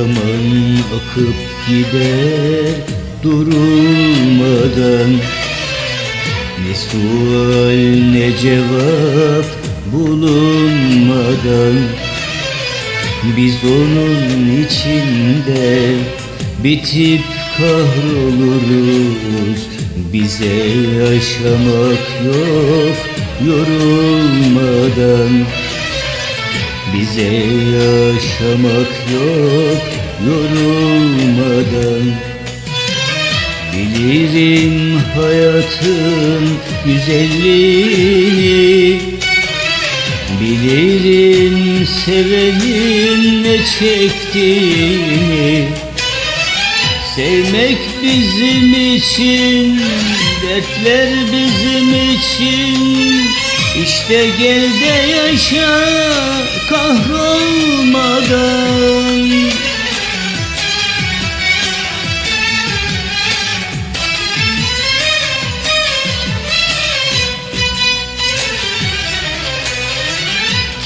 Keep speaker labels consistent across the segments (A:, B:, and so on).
A: Zaman akıp gider durulmadan. Ne sual ne cevap bulunmadan. Biz onun içinde bitip kahroluruz. Bize yaşamak yok yorulmadan Bize yaşamak yok yorulmadan. Bilirim hayatın güzelliğini Bilirim sevenin ne çektiğini. Sevmek bizim için, dertler bizim için İşte gel de yaşa kahrolmadan.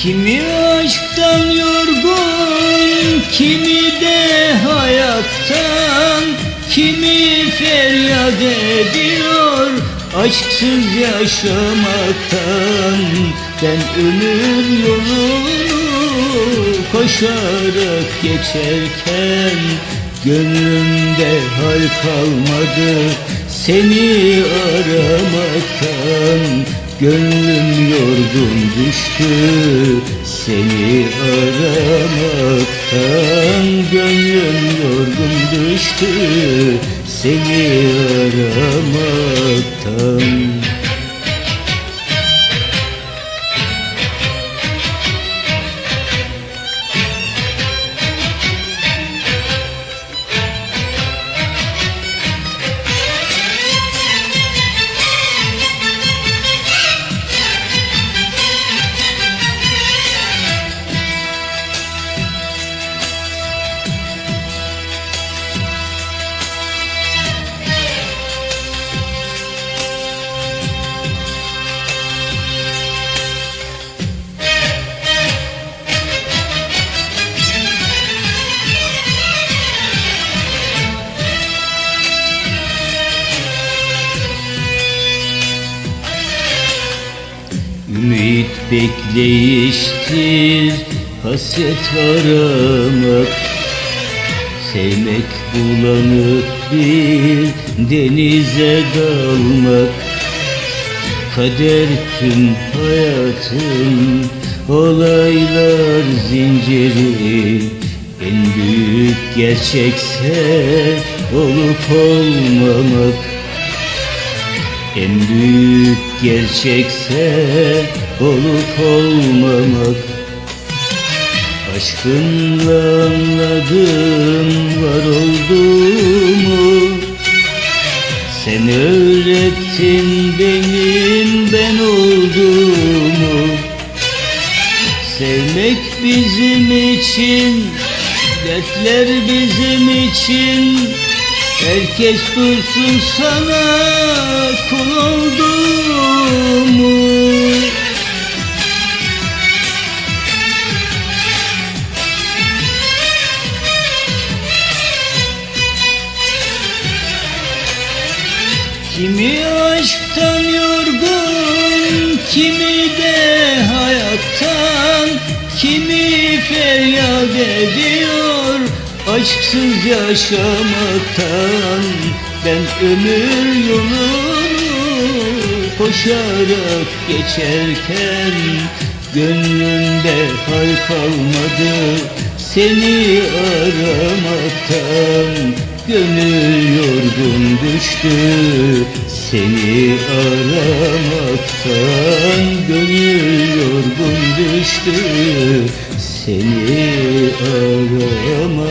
A: Kimi aşktan yorgun, kimi de hayattan Kimi feryat ediyor aşksız yaşamaktan Ben ömür yolunu koşarak geçerken Gönlümde hal kalmadı seni aramaktan Gönlüm yorgun düştü seni aramaktan. Gönlüm yorgun düştü seni aramaktan bekleyiştir. Hasret aramak Sevmek bulanıp bir denize dalmak. Kader tüm hayatın Olaylar zinciri. En büyük gerçekse Olup olmamak. En büyük gerçekse olup olmamak. Aşkınla anladım var olduğumu. Sen öğrettin benim ben olduğumu. Sevmek bizim için, dertler bizim için. Herkes duysun sana kul olduğumu kimi de hayattan Kimi feryat ediyor. Aşksız yaşamaktan Ben ömür yolunu koşarak geçerken Gönlümde hal kalmadı. Seni aramaktan Gönül yorgun düştü seni aramaktan Gönül yorgun düştü. Seni aramaktan